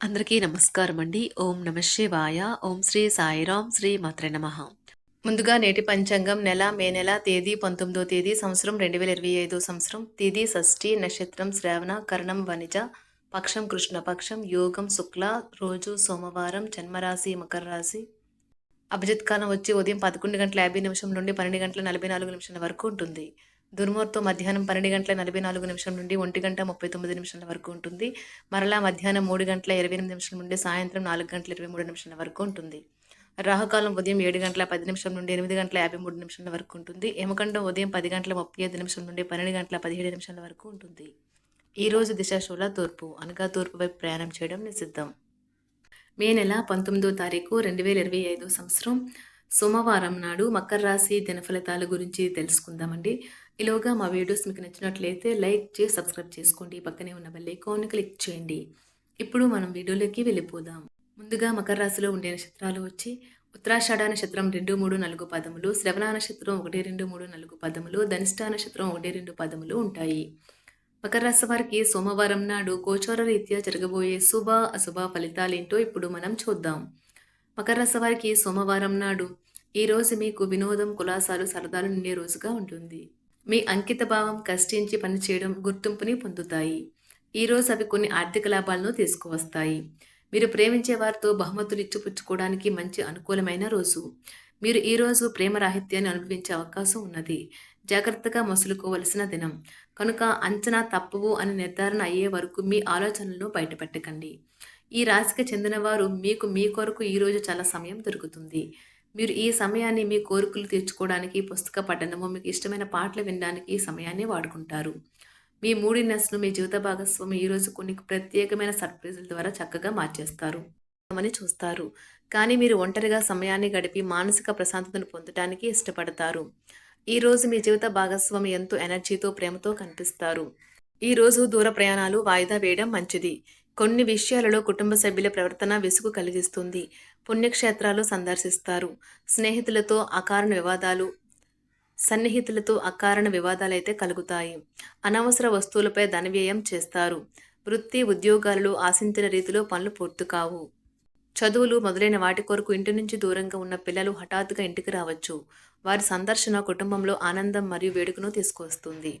అందరికీ నమస్కారం అండి ఓం నమ శివాయ. ఓం శ్రీ సాయిరాం శ్రీ మాత్ర నమ. ముందుగా నేటి పంచాంగం నెల మే నెల తేదీ పంతొమ్మిదో తేదీ సంవత్సరం రెండు వేల ఇరవై ఐదో సంవత్సరం. తేదీ షష్ఠి నక్షత్రం శ్రావణ కరణం వనిజ పక్షం కృష్ణపక్షం యోగం శుక్ల రోజు సోమవారం జన్మరాశి మకర రాశి. అభిజిత్ కాలం వచ్చి ఉదయం పదకొండు గంటల యాభై నిమిషం నుండి పన్నెండు గంటల నలభై నాలుగు నిమిషాల వరకు ఉంటుంది. దుర్ముహూర్తం మధ్యాహ్నం పన్నెండు గంటల నలభై నాలుగు నిమిషం నుండి ఒంటి గంట ముప్పై తొమ్మిది నిమిషాల వరకు ఉంటుంది. మరలా మధ్యాహ్నం మూడు గంటల ఇరవై ఎనిమిది నిమిషం నుండి సాయంత్రం నాలుగు గంటల ఇరవై మూడు నిమిషాల వరకు ఉంటుంది. రాహుకాలం ఉదయం ఏడు గంటల పది నిమిషం నుండి ఎనిమిది గంటల యాభై మూడు నిమిషాల వరకు ఉంటుంది. యమకండం ఉదయం పది గంటల ముప్పై ఐదు నిమిషం నుండి పన్నెండు గంటల పదిహేడు నిమిషాల వరకు ఉంటుంది. ఈరోజు రోజు దిశాశూల తూర్పు అనగా తూర్పు వైపు ప్రయాణం చేయడం నిషిద్ధం. మే నెల పంతొమ్మిదో తారీఖు రెండు వేల ఇరవై ఐదో సంవత్సరం సోమవారం నాడు మకర రాశి దినఫలితాల గురించి తెలుసుకుందామండి. ఈలోగా మా వీడియోస్ మీకు నచ్చినట్లయితే లైక్ చేసి సబ్స్క్రైబ్ చేసుకోండి. పక్కనే ఉన్న బెల్ ఐకాన్ క్లిక్ చేయండి. ఇప్పుడు మనం వీడియోలోకి వెళ్ళిపోదాం. ముందుగా మకర రాశిలో ఉండే నక్షత్రాలు వచ్చి ఉత్తరాషాఢ నక్షత్రం రెండు మూడు నాలుగు పదములు శ్రవణ నక్షత్రం ఒకటి రెండు మూడు నాలుగు పదములు ధనిష్ట నక్షత్రం ఒకటి రెండు పదములు ఉంటాయి. మకర రాశి వారికి సోమవారం నాడు గోచార రీత్యా జరగబోయే శుభ అశుభ ఫలితాలేంటో ఇప్పుడు మనం చూద్దాం. మకర రాశి వారికి సోమవారం నాడు ఈ రోజు మీకు వినోదం కులాసాలు సరదాలు నిండే రోజుగా ఉంటుంది. మీ అంకిత భావం కష్టించి పనిచేయడం గుర్తింపుని పొందుతాయి. ఈ రోజు అవి కొన్ని ఆర్థిక లాభాలను తీసుకువస్తాయి. మీరు ప్రేమించే వారితో బహుమతులు ఇచ్చిపుచ్చుకోవడానికి మంచి అనుకూలమైన రోజు. మీరు ఈ రోజు ప్రేమ రాహిత్యాన్ని అనుభవించే అవకాశం ఉన్నది. జాగ్రత్తగా మసులుకోవలసిన దినం. కనుక అంచనా తప్పవు అని నిర్ధారణ అయ్యే వరకు మీ ఆలోచనలను బయటపెట్టకండి. ఈ రాశికి చెందిన వారు మీకు మీ కొరకు ఈరోజు చాలా సమయం దొరుకుతుంది. మీరు ఈ సమయాన్ని మీ కోరికలు తీర్చుకోవడానికి పుస్తక పఠనము మీకు ఇష్టమైన పాటలు వినడానికి ఈ సమయాన్ని వాడుకుంటారు. మీ మూడినెస్ను మీ జీవిత భాగస్వామి ఈరోజు కొన్ని ప్రత్యేకమైన సర్ప్రైజుల ద్వారా చక్కగా మార్చేస్తారు. అని చూస్తారు. కానీ మీరు ఒంటరిగా సమయాన్ని గడిపి మానసిక ప్రశాంతతను పొందడానికి ఇష్టపడతారు. ఈ రోజు మీ జీవిత భాగస్వామి ఎంతో ఎనర్జీతో ప్రేమతో కనిపిస్తారు. ఈ రోజు దూర ప్రయాణాలు వాయిదా వేయడం మంచిది. కొన్ని విషయాలలో కుటుంబ సభ్యుల ప్రవర్తన విసుగు కలిగిస్తుంది. పుణ్యక్షేత్రాలు సందర్శిస్తారు. స్నేహితులతో అకారణ వివాదాలు సన్నిహితులతో అకారణ వివాదాలైతే కలుగుతాయి. అనవసర వస్తువులపై ధనవ్యయం చేస్తారు. వృత్తి ఉద్యోగాలలో ఆశించిన రీతిలో పనులు పూర్తి కావు. చదువులు మొదలైన వాటి కొరకు ఇంటి నుంచి దూరంగా ఉన్న పిల్లలు హఠాత్తుగా ఇంటికి రావచ్చు. వారి సందర్శన కుటుంబంలో ఆనందం మరియు వేడుకను తీసుకొస్తుంది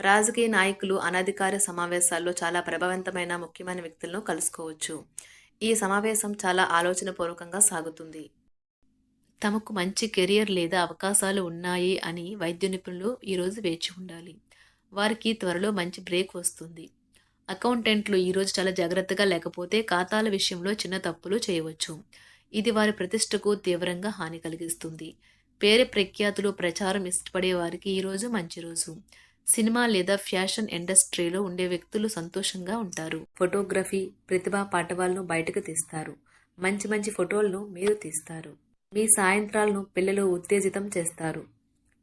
రాజకీయ నాయకులు అనధికార సమావేశాల్లో చాలా ప్రభావవంతమైన ముఖ్యమైన వ్యక్తులను కలుసుకోవచ్చు. ఈ సమావేశం చాలా ఆలోచనపూర్వకంగా సాగుతుంది. తమకు మంచి కెరియర్ లేదా అవకాశాలు ఉన్నాయి అని వైద్య నిపుణులు ఈరోజు వేచి ఉండాలి. వారికి త్వరలో మంచి బ్రేక్ వస్తుంది. అకౌంటెంట్లు ఈరోజు చాలా జాగ్రత్తగా లేకపోతే ఖాతాల విషయంలో చిన్న తప్పులు చేయవచ్చు. ఇది వారి ప్రతిష్టకు తీవ్రంగా హాని కలిగిస్తుంది. పేరు ప్రఖ్యాతులు ప్రచారం ఇష్టపడే వారికి ఈరోజు మంచి రోజు. సినిమా లేదా ఫ్యాషన్ ఇండస్ట్రీలో ఉండే వ్యక్తులు సంతోషంగా ఉంటారు. ఫోటోగ్రఫీ ప్రతిభా పాఠవాళ్ళను బయటకు తీస్తారు. మంచి మంచి ఫోటోలను మీరు తీస్తారు. మీ సాయంత్రాలను పిల్లలు ఉత్తేజితం చేస్తారు.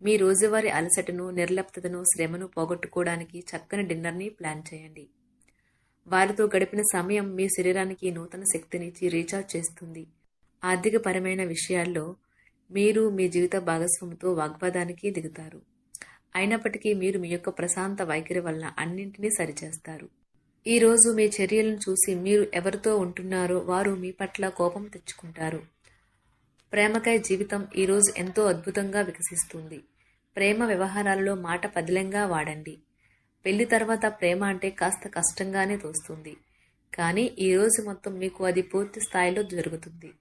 మీ రోజువారీ అలసటను నిర్లప్తతను శ్రమను పోగొట్టుకోవడానికి చక్కని డిన్నర్ని ప్లాన్ చేయండి. వారితో గడిపిన సమయం మీ శరీరానికి నూతన శక్తినిచ్చి రీఛార్జ్ చేస్తుంది. ఆర్థికపరమైన విషయాల్లో మీరు మీ జీవిత భాగస్వామితో వాగ్వాదానికి దిగుతారు. అయినప్పటికీ మీరు మీ యొక్క ప్రశాంత వైఖరి వలన అన్నింటినీ సరిచేస్తారు. ఈ రోజు మీ చర్యలను చూసి మీరు ఎవరితో ఉంటున్నారో వారు మీ పట్ల కోపం తెచ్చుకుంటారు. ప్రేమకై జీవితం ఈరోజు ఎంతో అద్భుతంగా వికసిస్తుంది. ప్రేమ వ్యవహారాలలో మాట పదిలంగా వాడండి. పెళ్ళి తర్వాత ప్రేమ అంటే కాస్త కష్టంగానే తోస్తుంది. కానీ ఈ రోజు మొత్తం మీకు అది పూర్తి స్థాయిలో జరుగుతుంది.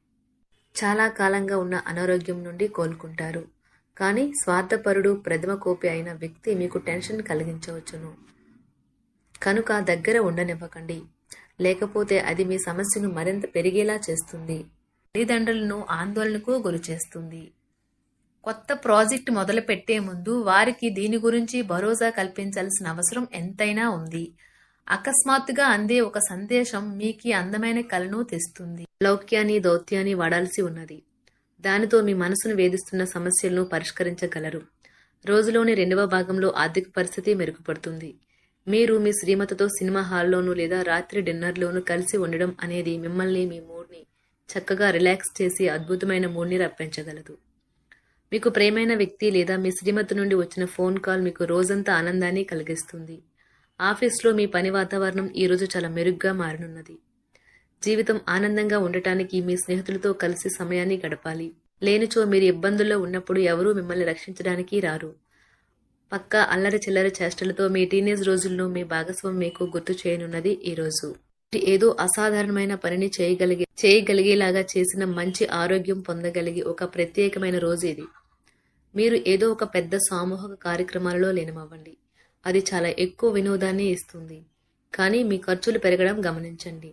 చాలా కాలంగా ఉన్న అనారోగ్యం నుండి కోలుకుంటారు. కానీ స్వార్థపరుడు ప్రథమ కోపి అయిన వ్యక్తి మీకు టెన్షన్ కలిగించవచ్చును. కనుక దగ్గర ఉండనివ్వకండి. లేకపోతే అది మీ సమస్యను మరింత పెరిగేలా చేస్తుంది. తల్లిదండ్రులను ఆందోళనకు గురి చేస్తుంది. కొత్త ప్రాజెక్ట్ మొదలు పెట్టే ముందు వారికి దీని గురించి భరోసా కల్పించాల్సిన అవసరం ఎంతైనా ఉంది. అకస్మాత్తుగా అందే ఒక సందేశం మీకు అందమైన కలను తెస్తుంది. లౌక్యాన్ని దౌత్యాన్ని వాడాల్సి ఉన్నది. దానితో మీ మనసును వేధిస్తున్న సమస్యలను పరిష్కరించగలరు. రోజులోని రెండవ భాగంలో ఆర్థిక పరిస్థితి మెరుగుపడుతుంది. మీరు మీ శ్రీమతితో సినిమా హాల్లోనూ లేదా రాత్రి డిన్నర్లోనూ కలిసి ఉండడం అనేది మిమ్మల్ని మీ మూడ్ని చక్కగా రిలాక్స్ చేసి అద్భుతమైన మూడ్ని రప్పించగలదు. మీకు ప్రేమైన వ్యక్తి లేదా మీ శ్రీమతి నుండి వచ్చిన ఫోన్ కాల్ మీకు రోజంతా ఆనందాన్ని కలిగిస్తుంది. ఆఫీస్లో మీ పని వాతావరణం ఈరోజు చాలా మెరుగ్గా మారనున్నది. జీవితం ఆనందంగా ఉండటానికి మీ స్నేహితులతో కలిసి సమయాన్ని గడపాలి. లేనిచో మీరు ఇబ్బందుల్లో ఉన్నప్పుడు ఎవరూ మిమ్మల్ని రక్షించడానికి రారు. పక్క అల్లరి చిల్లరి చేష్టలతో మీ టీనేజ్ రోజుల్లో మీ భాగస్వామి మీకు గుర్తు చేయనున్నది ఈ రోజు. ఏదో అసాధారణమైన పనిని చేయగలిగే చేయగలిగేలాగా చేసిన మంచి ఆరోగ్యం పొందగలిగే ఒక ప్రత్యేకమైన రోజు ఇది. మీరు ఏదో ఒక పెద్ద సామూహిక కార్యక్రమాలలో లీనమవ్వండి. అది చాలా ఎక్కువ వినోదాన్ని ఇస్తుంది. కానీ మీ ఖర్చులు పెరగడం గమనించండి.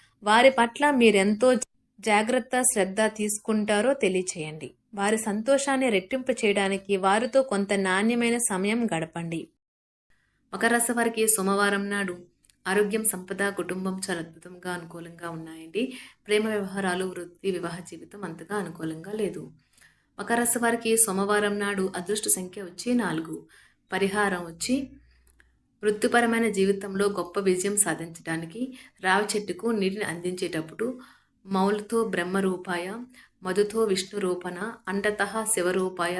వారి పట్ల మీరెంతో జాగ్రత్త శ్రద్ధ తీసుకుంటారో తెలియచేయండి. వారి సంతోషాన్ని రెట్టింపు చేయడానికి వారితో కొంత నాణ్యమైన సమయం గడపండి. ఒక వారికి సోమవారం నాడు ఆరోగ్యం సంపద కుటుంబం చాలా అద్భుతంగా అనుకూలంగా ఉన్నాయండి. ప్రేమ వ్యవహారాలు వృత్తి వివాహ జీవితం అంతగా అనుకూలంగా లేదు. ఒక వారికి సోమవారం నాడు అదృష్ట సంఖ్య వచ్చి నాలుగు. పరిహారం వచ్చి వృత్తిపరమైన జీవితంలో గొప్ప విజయం సాధించడానికి రావి చెట్టుకు నీటిని అందించేటప్పుడు మౌలతో బ్రహ్మరూపాయ మధుతో విష్ణు రూపణ అండత శివరూపాయ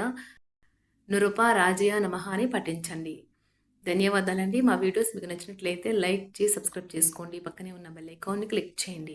నురుప రాజయ నమః అని పఠించండి. ధన్యవాదాలండి. మా వీడియోస్ మీకు నచ్చినట్లయితే లైక్ చేసి సబ్స్క్రైబ్ చేసుకోండి. పక్కనే ఉన్న బెల్ ఐకాన్ని క్లిక్ చేయండి.